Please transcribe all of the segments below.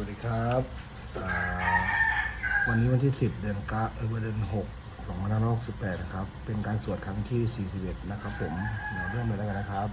วัสดีครับวันนี้วันที่ 10 เดือนกาเออเดือน6 2568นะครับ เป็นการสวดครั้งที่ 41 นะครับผมเดี๋ยวเริ่มเลยแล้วกันนะครับ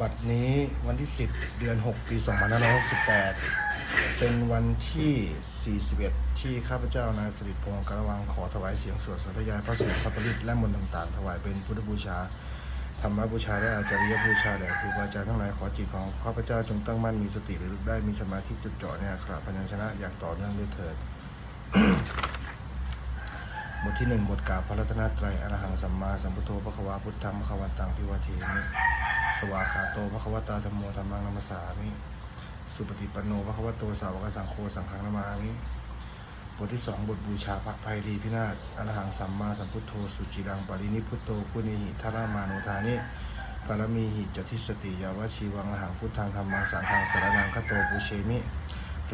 บัดนี้วันที่ 10 เดือน 6 ปี 2568 เป็นวันที่ 41 ที่ข้าพเจ้านายสิริพงศ์กระวังขอถวายเสียงสวดสัตยายพระสูตรพระปริตและมนต์ต่างๆ ถวายเป็นพุทธบูชา ธรรมบูชาและอาจาริยบูชาแด่ครูบาอาจารย์ทั้งหลายขอจิตของข้าพเจ้าจงตั้งมั่นมีสติระลึกได้มีสมาธิจดจ่อในอักขระพยัญชนะอย่างต่อเนื่องด้วยเถิดบทที่หนึ่งบทกล่าวพระรัตนตรัยอรหังสัมมาสัมพุทโธพระควาพุทธังพระควันตังพิวาเทมิสวาขาโตพระควตาธรรมโมธรรมังนัมสามิ สุปฏิปันโนพระควโตสาวกสังโฆสังฆนามามิบทที่สองบทบูชาพระภัยรีพินาศอรหังสัมมาสัมพุทโธสุจิรังปรินิพพุตโตคุณิหิทารามานุธานิปารมีหิจติสติยาวชีวังอหังพุทธังธรรมังสังฆังสารนังคโตปุเชมิ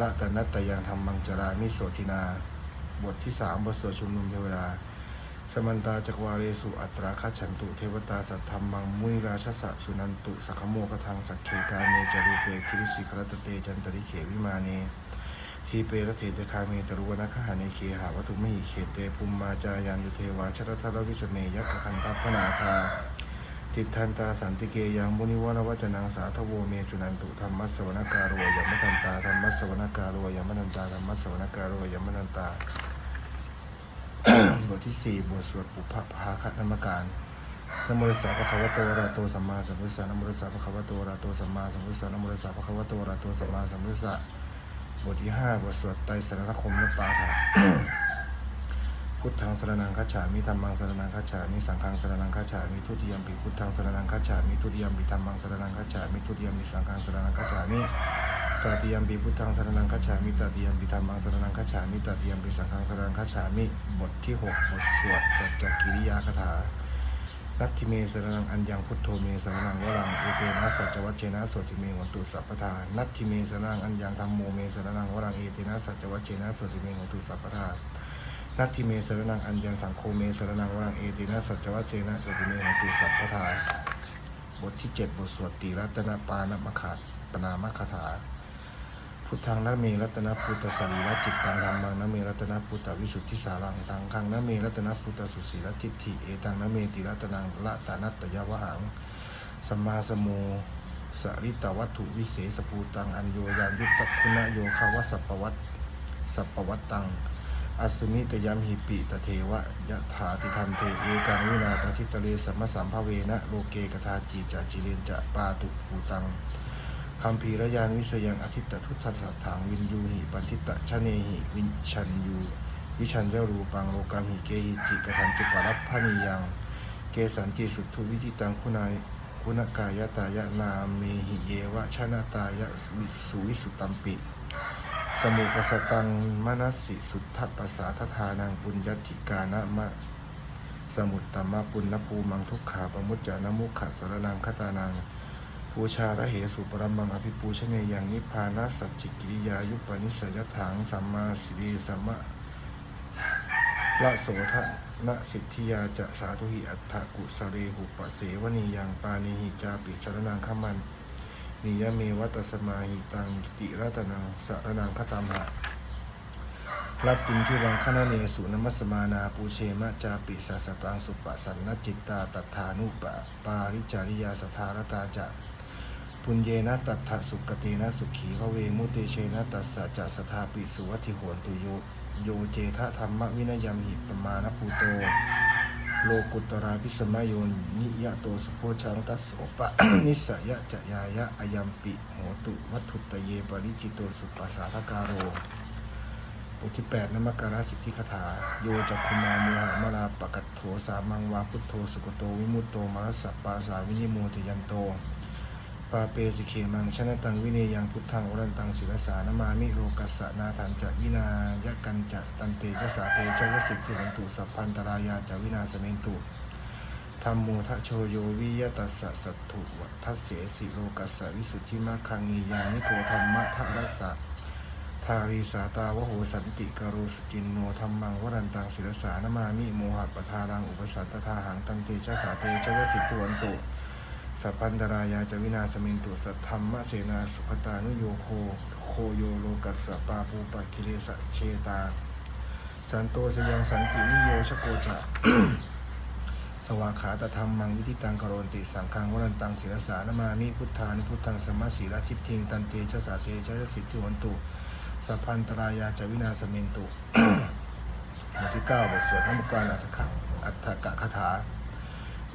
ละตนัตตยังธรรมังจรามิโสทินา บทที่สามบทสวดชุมนุมเทวดา สมันตาจักวาเรสุอัตราคัจฉันตุเทวตาสัทธรรมังมุนิราชสะสุนันตุสักโมกทังสักเขกาเมจารุเปคิริสิครัตเตจันตริเขวิมาเนทีเปรเทจคาเมตรุวนาคหาเนเคหาวัตุมิเขเตปุมมาจายันยุเทวาชรทรวิสเมยักขันตัพพนาคาทิทันตาสันติเกยังมุนิวรวัจนังสาทโวเมสุนันตุธรรมัสสวนการโรยมทันตาธรรมัสสวนการโรยมทันตาธรรมัสสวนการโรยมทันตา บทที่สี่บทสวดปุพพภาคนมการนโมตัสสะภะคะวะโตอะระหะโตสัมมาสัมพุทธัสสะนโมตัสสะภะคะวะโตอะระหะโตสัมมาสัมพุทธัสสะนโมตัสสะภะคะวะโตอะระหะโตสัมมาสัมพุทธัสสะบทที่ห้าบทสวดไตรสรณคมและปาฐะพุทธังสรนังคัจฉามิธรรมังสรนังคัจฉามิสังฆังสรนังคัจฉามิทุติยมปิพุทธังสรนังคัจฉามิทุติยมปิธรรมังสรนังคัจฉามิทุติยมปิสังฆังสรนังคัจฉามิ ตติยมปิพุทธังสรนังคัจฉามิตติยมปิธรรมังสรนังคัจฉามิตติยมปิสังฆังสรนังคัจฉามิบทที่หกบทสวดสัจจกิริยาคาถานัตถิเมสรนังอัญญังพุทโธเมสรนังวรังเอเตนะสัจวัชเชนะโสติเมหตุสัพพทานัตถิเมสรนังอัญญังธรรมโมเมสรนังวรังเอเตนะสัจวัชเชนะโสติเมหตุสัพพทานัตถิเมสรนังอัญญังสังโฆเมสรนังวรังเอเตนะสัจวัชเชนะโสติเมหตุสัพพทาบทที่เจ็ดบทสวดติรัตนปานมคาปนามคาถา พุทธังนะเมรัตนพุทธสรีรจิตตังธรรมังนะเมรัตนพุทธวิสุทธิสารังตังคังนะเมรัตนพุทธสุสีรทิฏฐิเอตังนะเมติรัตนังละตานัตตยวหังสัมมาสโมสริตวัตถุวิเศษภูตังอัญโยยานยุตตะคุณโยคาวสัพปวัตสัพปวัตตังอสุมิตยัมหิปิตเทวะยะถาติทันเทเอกังวินาตทิตเลสัมมสัมภเวนะโลเกกทาจีจาจิเรนจะปาตุภูตัง คำพีระยานวิสยังอธิตตทุตสัตถังวินยูหิปันทิตตชะเนหิวินชันยูวิชันเจรูปังโลกามหิเกหิจิกทันจุปรัพพนิยัง เกสันจิสุทุวิจิตังคุณายคุณกายตายะนาเมหิเยวะชนะตายะสุวิสุตัมปิ สมุปสตังมนัสสิสุทธปัสสาทธานังปุญญติกานะมะสมุตตมะปุณณภูมังทุกขาปมุจจานมุขะสรนังคตานัง ปูชาระเหสุปรมังอภิปูชเนยังนิพพานาสัจจิกิริยายุปนิสยถังสัมมาสิริสัมมะละโสทะนะสิทธิยาจะสาธุหิอัตถกุสเรหุปเสวนียังปานิหิจาปิสรนังขมันนิยเมวัตสมาหิตังติรัตนังสารนังคตามหะลัตตินทิวังคณเนสุนมัสมานาปูเชมะจาปิสัสตังสุปสันนจิตตาตัฐานุปะปาริจาริยาสทารตาจะ ปุญเยนะตัฏฐสุกเตนะสุขีพระเวมุเตเชนะตัสสะจะสทาปิสุวัติโหนตุโยโยเจทะธรรมวินยมหิปมาณภูโต โลกุตราพิสมโยนิยะโตสุโพชังตัสโสปะ นิสยะจะยายะอยัมปิโหตุวัตถุตเยปริจิโตสุปัสสาทการโรบทที่แปดนมการาสิทธิคาถา โยจักคุมามุหามราปกัตโถสามังวาพุทโธสุกโตวิมุตโตมรสสะปาสาวินิโมทยันโต ปาเปสิเคมังชนะตังวิเนยังพุทธังอรันตังศิลสานามามิโรกัสสะนาทันจะวินายกันจะตันเตยสาเตชยสิทธิหันตุสัพพันตรายาจะวินาสเมนตุธรรมโมทะโชโยวิยตัสสะสัตถุวัทัสเสสิโรกัสสะวิสุทธิมาคังงียานิโกธรรมะทะรัสสะทารีสาตาวโหสันติกโรสุจินโนธรรมังวรันตังศิรสานามามิโมหัปทารังอุปสัตตทาหังตันเตชะสาเตชะยสิทธวันตุ สัพพันตรายาจวินาสเมินตุสัทธรรมเสนาสุขตานุโยโคโคโยโลกัสสปาปูปะกิเลสะเชตา สันโตสยังสันตินิโยชโกจะสวาขาตธรรมมังวิธิตังกโรนติสังฆังวรันตังศิรสานามามิพุทธานิพุทธังสมมาสีลทิฏฐิงตันเตชะสาเตชะสิทธิวันตุสัพพันตรายาจวินาสเมนตุบทที่เก้าบทสวดนมการอัตถะอัตถกะคาถา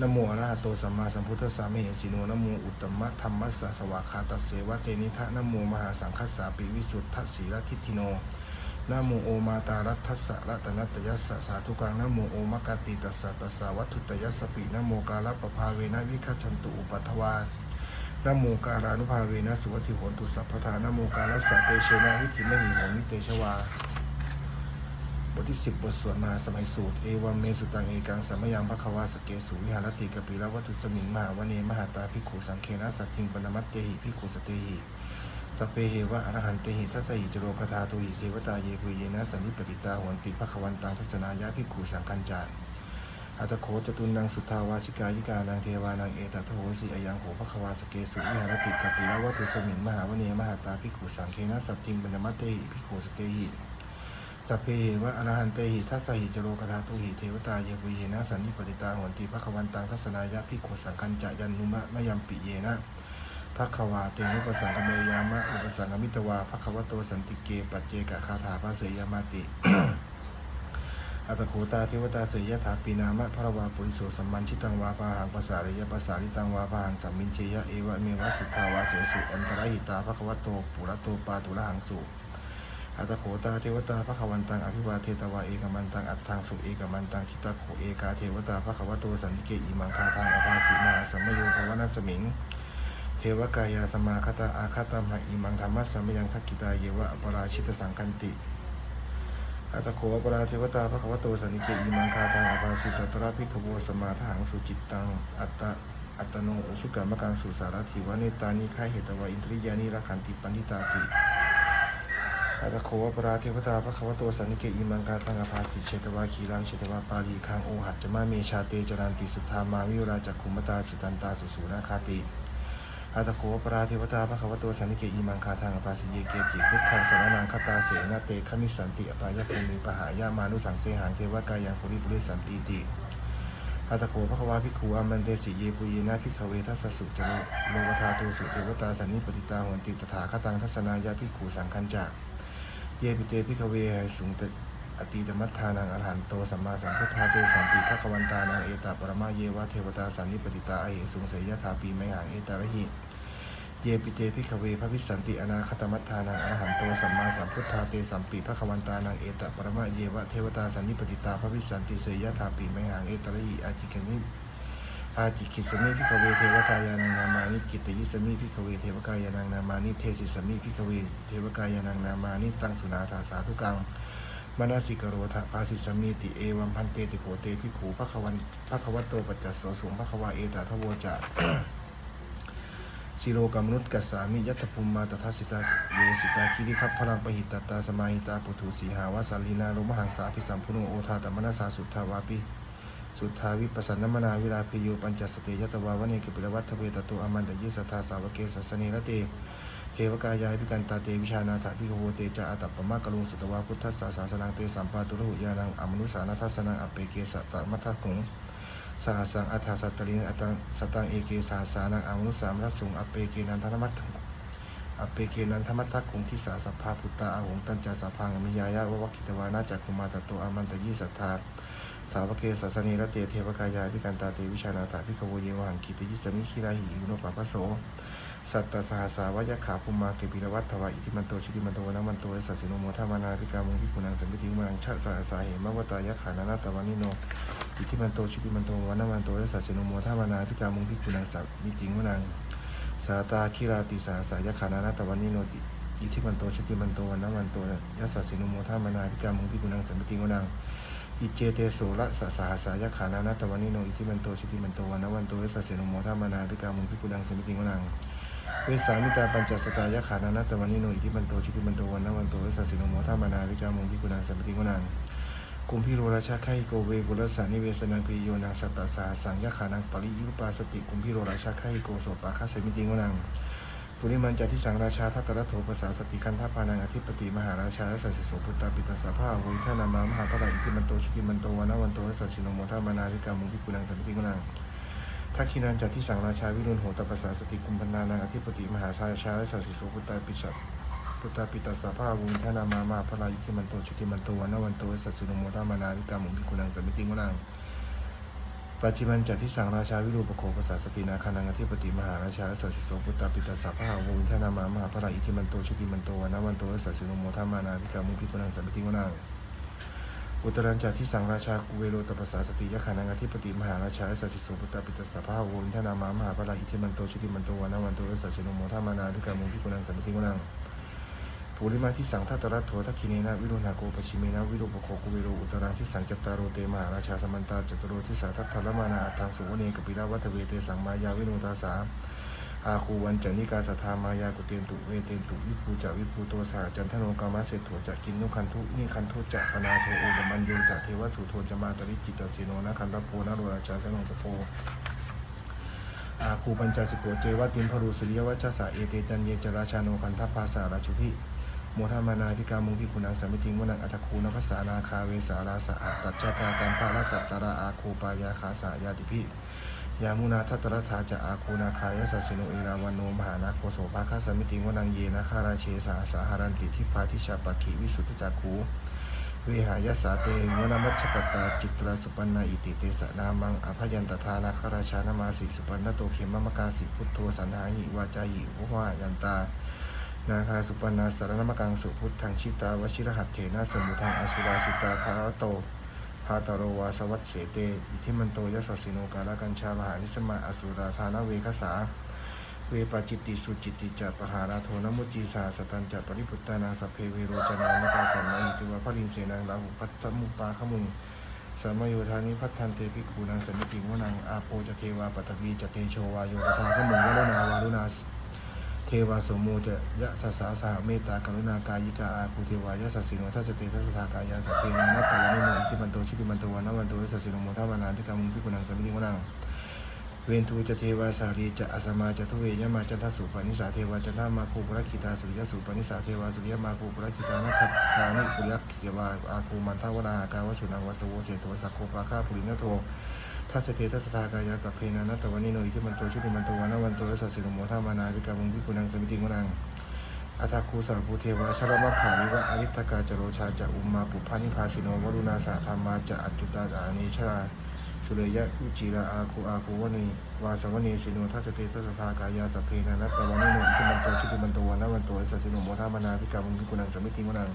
นโมอะระหะโตสัมมาสัมพุทธัสสะมะเหสีโนนโมอุตตมะธรรมัสสะสวากาตัสเสวะเตนิทะนโมมหาสังคัสสาปิวิสุทธัสสีลทิฏฐิโนนโมโอมาตารัตทัสสะรัตนัตยัสสะสาธุกังนโมโอมกติตัสสะตัสสะวัตถุตยัสสปินโมกาลปภาเวนะวิคัจฉันตุอุปัฏฐวานโมการานุภาเวนะสุวัติโหนตุสัพพทานะโมกาลัสสะเตเชนะวิธิมหิโหมิเตชวา บทที่สิบบทสวดมหาสมัยสูตร เอวัมเมสุตังเอกังสัมยังพระควาสเกสุวิหารติกปิละวัตถุสมิงมหาวเนมหาตาภิกขุสังเคนะสัตทิงปนมัตเตหิภิกขุสเตหิสเพเหวะอรหันเตหิทัสหิจโรคทาตุหิเทวตาเยปุเยนะสันนิปติตาหวนติภควันตังทัศนายะภิกขุสังคัญจารอัตโขจตุนังสุทาวาสิกายิกานังเทวานังเอตัทโหสิอายังโหภควาสเกสุวิหารติกัปปิละวัตถุสมิงมหาวเนมหาตาภิกขุสังเคนะสัตทิงปนมัตเตหิภิกขุสเตหิ สัพเพเหวะอรหันเตหิทัสสหิจโรกธาตุหิเทวตาเยปุเยนะสันนิปติตาหวนติภควันตังทัศนายะภิกสังคัญจายันนุมะมะยัมปิเยนะภควาเตนุปสังกเมยามะอุปสังกมิตวาภควโตสันติเกปัจเจกคาถาภาเสยามาติอัตโขตาเทวตาเสยยถาปีนามะพระวาปุริโสสัมมันชิตังวาปาหังภาษาริยภาษาริตังวาปาหังสัมมินเชยะเอวะเมวะสุทาวาเสสุอันตรหิตาภควโตปุระโตปาตุระหังสุ อัตโขตาเทวตาภควันตังอภิวาเทตวาเอกมันตังอัตถังสุเอกมันตังทิตาโขเอกาเทวตาภควโตสันติเกอิมังคาทางอภาสิมาสัมมโยภวนัสมิง เทวกายาสมาคตาอาคาตมหะอิมังธรรมะสัมยังทักกิตาเยวะอปราชิตสังคันติอัตโขอปราเทวตาภควโตสันนิเกอิมังคาทางอภาสิตตระพิขโวสมาทหังสุจิตตังอัตตะอัตโนอุสุกรรมกังสุสารถิวะเนตานิคาเหตวะอินทริยานิรักขันติปันติตาติ อัตโขอปราเทวตาภควโตสันนิเกอิมังคาทางอภาสิเชตวะขีรังเชตวะปาลีคังโอหัจจมาเมชาเตจรันติสุธามาวิวราจักขุมตาสุตันตาสุสุนาคาติอาตโขปราเทวตาภควโตสันนิเกอิมังคาทางอปาสิเยเกจิพุทธังสรนังคตาเสนาเตขมิสันติอปายะภูมิปหายามานุสังเจหังเทวกายังปุริปุริสันติติอาตโขภควาภิกขุอามันเตสิเยปุยนะภิกขเวทัสสุจโรโลกธาตุสุเทวตาสันนิปติตาหวนติตถาคตังทัศนายาภิกขุสังคัญจัก เยปิเตภิกเวสุงตอตีตมัฏฐานังอรหันโตสัมมาสัมพุทธาเตสัมปีภควันตานังเอตาปรมาเยวะเทวตาสันนิปติตาอเหสุงเสยยถาปีไมหังเอตาระหิเยปิเตพิขเวพระวิสันติอนาคตมัฏฐานังอรหันโตสัมมาสัมพุทธาเตสัมปีพระควันตานังเอตะปรมะเยวะเทวตาสันนิปติตาพระวิสันติเสยยะถาปีไมหังเอตาระหิอาจิกนิ อาจิคิสมิพิขเวเทวกายานังนามานิกิตยิสมิพิขเวเทวกายานังนามานิเทศิสมิพิขเวเทวกายานังนามานิตังสุนาถาสาธุกังมนาสิกโรธาภาสิสมิติเอวัมพันเตติโขเตพิขูพระควันพระควัตโตปัจจัสโสสุงพระควาเอตาทวจะสิโรกมนุษย์กัสสามิยัตภูมิมาตถาสิตาเยสิตาคิริคัพพลังปหิตตาสมาหิตาปุถุสีหาวาสัลลีนาโรมหังสาพิสัมพุโนโอทาตมนาสาสุทธาวาปิ สุทธาวิปัสสนมนาวิลาภิโยปัญจสเตยตวาวเนกิปิรวัตเวตตุอมันตยิสัทธาสาวเกสัสเนระเตเทวกายายพิกันตาเตวิชานาถาพิโหเตจาอัตตปปมะกะลุงสุตวาพุทธัสสะสาสนังเตสัมปาตุระหุยานังอมนุสานาทัสนังอเปเกสะตะมัทธคุงสหสังอัฏฐสัตตลิงอัตตังสตังเอเกสาสานังอามนุสามรัสุงอเปเกนันทนมัตอเปเกนันทมัตทักขุงทิสาสัพพาพุตตาอาหงตัญจาสัพพังมิยายะวะวัคิตวานาจักคุมาตโตอามันตยิสัทธา สาวเกสัสนีระเตเทวกายาพิกันตาเตวิชานาถาพิขโวเยวหังกิติยิสมิคิราหิอุโนปปะโส สัตตสหสาวยะขาภูมาเกปิรวัตถวะอิทิมันโตชุติมันโตนะมันโตสัสสิโนโมทามานาพิกามุงพิกุนังสัมปิติมังชะสหสาเหมวตายะขานานาตวานิโนอิทิมันโตชุติมันโตวนนามันโตและสัสสิโนโมทามานาพิกามุงพิกุณังสัมมิติงวนังสาตาคิราติสาสายขานานาตวันนิโนติอิทิมันโตชุติมันโตวันนมันโตยัสสัสสิโนโมทามานาพิกามุงพิกุณังสัมมิติวนัง อิเจเตโสละสสาสายขานานาตวันนิโนอิทิมันโตชุติมันโตวันนามันโตและสัสสิโนโมทามานาพิกามุงพิกุณังสมิติงวนังเวสามิตาปัญจสกายะขานานัตตวันนิโนอิทิมันโตชุติมันโตวันวันโตเวสสสิโนโมทามานาวิกามงพิกุณังสมปติกุณังกุมพิโรราชาไคโกเวกุลสานิเวสนังพีโยนังสัตตาสาสังยะขานังปริยุปาสติกุมพิโรราชาไคโกโสปาคาเสมิติกุณัง ปุริมันจัติสังราชาทัตตระโถภาษาสติคันธพานังอธิปติมหาราชาและสัสสิโสพุตตาปิตาสาภาวุทานามามหาพระอิทิมันโตชุติมันโตวันนวันโตเวสสิโนโมทามานาวิกามงพิกุณังสัมปติกุณังทักขินันจัดที่สังราชาวิรุณโหตปัสสาสติกุมพนานังอธิปติมหาชาชาและสัสสิโสพุตตาปิสัพุตตาปิตาสาภาวุญทนามามาพระลายิคิมันโตชุติมันโตวันนวันโตสัสสิโนโมทามานาวิกามุพิกุณังสัมิติกุณัง ปัจจิมันจัดที่สังราชาวิรูปโคปัสสาสตินาคานังอธิปติมหาราชาสัสสิโสพุตตาปิตาสาภาวุญทนามามหาพระลายิคิมันโตชุติมันโตวนนวันโตสัสสิโนโมทามานาวิกามุพิกุณังสมิติกุณังอุตรันจัที่สังราชากุเวโรตปัสสาสติยะขานังอธิปติมหาราชาสัสสิโสพุตตาปิตสสะภาวุนทนามามหาปลาอิทิมันโตชุติมันโตวนาวันโตสัสสิโนโมทามานาดุกามุพิกุนังสัมปติกุนัง ภูริมาที่สังทัตตรัตโถทักขิเนนะวิรุณาโกปชิเมนะวิรุปโคกุเวโรอุตรังที่สังจัตตารโรเตมหาราชาสมันตาจัตโรที่สาทัตถละมานาอัตังสุวเนกปิลาวัตเวเตสังมายาวิโนตาสาอาคูวันจันนิกาสัทธามายากุเตนตุเวเตนตุวิภูจะวิภูโตสาจันทโนกามาเศรษฐจะกินนุคันทุนี่คันทุจะปนาโทโอมันโยจะเทวสุโทจะมาตริจิตตสิโนนะคันตโพนะโรราชาสนงตะโพอาคูปัญจสิโกเจวติมพรูสุริยวัชสะเอเตจันเยจราชาโนคันทัพภาษาราชุพิ โมทามานาพิกามุงพิคุนังสมิติงวนังอัตคูนภาษานาคาเวสาราสะอัตตัจจกาตัมภาลสัตตระอาคูปายาคาสายาติพิยามุนาทัตตรธาจะอาคูนาคายสัสสิโนเอราวันโนมหานาโคโสภาคาสมิติงวนังเยนะคาราเชสาสาหารันติทิพาทิชาปะขีวิสุทธจักขูเวหายสาเตวนามัชปตตาจิตรสุปันนาอิติเตสะนามังอภยันตทานาคาราชานามาสิสุปันนโตเขมมะกาสิพุทโธสันหาหิวาจาหิวหายันตา นาคาสุปนาสารนมกังสุพุทธังชิตาวชิรหัตเถนะสมุทังอสุราสิตาภารโตพาตโรวาสวัตเสเตอิทิมันโตยสสิโนกาลกัญชามหานิสมาอสุราธานเวคสา เวปาจิตติสุจิตติจะปหาราโทนมุจีสาสตันจะปริพุตตานาสเพเวโรจนามกาสัมมาอิติวะพรินเสนังลาหุพัตตมุปาขมุงสามโยธานิพัฒทันเตปิคูนังสมิติวนังอาโปจเทวาปัตวีจเตโชวาโยกทาขมุงวโรนาวารุณา เทวาสมโมจะยะสัสาสหเมตตากรุณากายิกาอาคูเทวายะสัสสิโนทัสสติทัสสทากายาสัพเพนานัตตะยะนิโนอิทิมันโตชิติมันโตวันนวันโตสัสสิโนโมทามานาพิกามุพิกุนังสมิติวนังเวนทูจะเทวาสารีจะอสมาจะทุเวยะมาจันทสุปนิสาเทวาจันทมาคูปรคิตาสุริยสุปนิสาเทวาสุริยมาคูปรคิตานัทธานิปุริยเทวาอาคูมันทาวนาอากาวสุนังวสโวเสโตสักโคปาคาปุรินโท ทัสเตทัสทากายาตเพนานัตตวันนิโนอิทิมันโตชุติมันโตวันนวันโตสัสสิโนโมทามานาวิกามุงพิกุนังสมิติกุนังอัตถคูสาภูเทวะชรมัคขานิวะอริตกาจโรชาจะอุมมาปุพานิพาสิโนวรุณาสาธรรมาจะอัจจุตาจานิชาสุเรยะอุจิราอาคูอาคูวนีวาสวเนสิโนทัสเตทัสทากายาสพเพนานัตตวันนิโนอิทิมันโตชุติมันโตวันนวันโตสัสสิโนโมทามานาวิกามุงพิกุนังสมิติกุนัง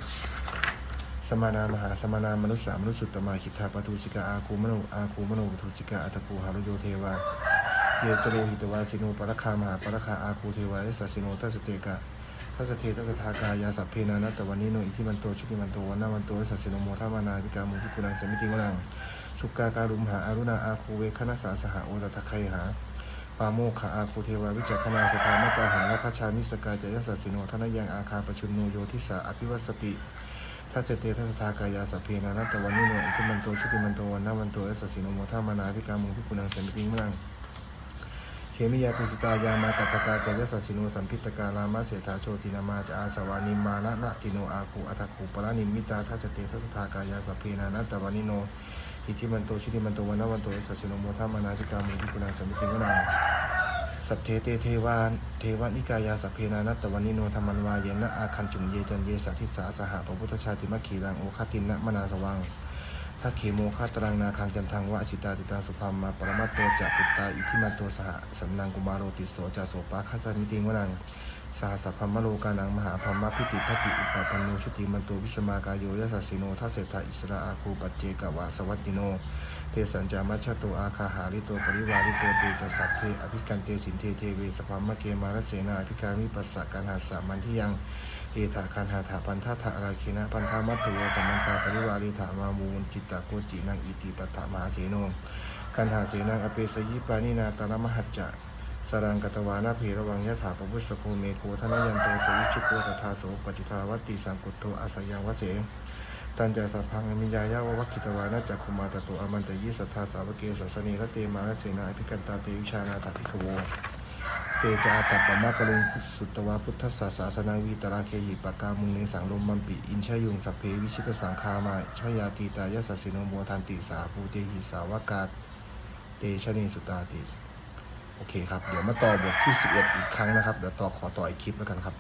สมานามหาสมานามนุษสามนุษสุตตมาขิทาปทุสิกาอาคูมโนอาคูมโนปทุสิกาอัตภูหารุโยเทวาเยจโรหิตวาสิโนปรคามหาปรคาอาคูเทวาเอสสสิโนทัสเตกะทัสเททัสทากายาสัพเพนานัตตวันนิโนอิทิมันโตชุติมันโตวันนาวันโตเอสสสิโนโมทามานาวิกามุพิกุนังสมิติวนังสุกาการุมหาอารุณาอาคูเวคณะสาสหโอตตะไคหาปาโมขะอาคูเทวาวิจักขณาสถามตาหาและคชามิสกาจยสัสสิโนทนายังอาคาปชุนโนโยทิสาอภิวัสติ ทัสเตทัสทากายาสัพเพนานัตตวันนิโนอิทิมันโตชุติมันโตวันนาวันโตเอสสสินโมทามานาภิกามุงพิกุนังเสัมปิติมังเคมิยาตุสตายามาตัตตกาจายสัสสิโนสัมพิตกาลามาเสถาโชตินามาจะอาสวานิมานะนะติโนอาคูอัตคูปรานิมิตาทัสเตทัสทากายาสัพเพนานัตตวันนิโนอิทิมันโตชุติมันโตวันนาวันโตเอสสสินโมทามานาภิกามุงพิกุนังเสัมปิติมัง สัทเทเตเทวานเทวานิกายาสพเพนานัตตวันนิโนธรรมันวาเยนะอาคันจุงเยจันเยสัทิสาสหะพระพุทธชาติมัคคีรังโอคตินะมนาสวังทักเขโมคาตรังนาคังจันทังวะอสิตาติตังสุพามมาปรมัตโตจักปุตตาอิทิมันโตสหสันนังกุมารโรติโสจาโสปาคัสสนิติงวนัง สหสัพพมโลกานังมหาพมพิติทัติอุปปันโนชุติมันโตวิสมากายโยยสัสสิโนทัสเสถาอิสระอาคูปัจเจกวะสวัตติโน เทสัญจามัชฌะโตอาคาหาริโตปริวาริโตเตจะสัพเพอภิกันเตสินเทเทเวสภามะเกมารเสนาอภิการมิปัสสะกันหาสามันที่ยังเอถาคันหาถาพันธะถาราคินะพันธามัตถุวสัมมันตาปริวาริถามามูลจิตตาโกจินังอิติตถามหาเสโนกันหาเสนังอเปสยิปานินาตาลมหัจจะ สรังกตวานาเพระวังยะถาปพุสสโกเมโคธนยันโตสวิชุโกตถาโสปจุทาวัตติสังกุตโตอาสยังวเสตันจาสัพพังมิยายาววัคคิตวานาจักคุมาตโตอมันตยิสัทธาสาวเกสัสนีระเตมานะเสนาอภิกันตาเตวิชานาถภิกขโวเตจาตัปปมะกะลุงสุตวาพุทธศาสาสนาวีตราเคหิปกามุงเนสังลมมัมปิอินชยุงสัพเพวิชิตสังคามาชยาตีตายสัสสิโนโมทันติสาภูเตหิสาวกาเตชะเนสุตาติ โอเคครับ เดี๋ยวมาต่อบทที่ 11 อีกครั้งนะครับ เดี๋ยวต่อขอต่ออีกคลิปแล้วกันครับ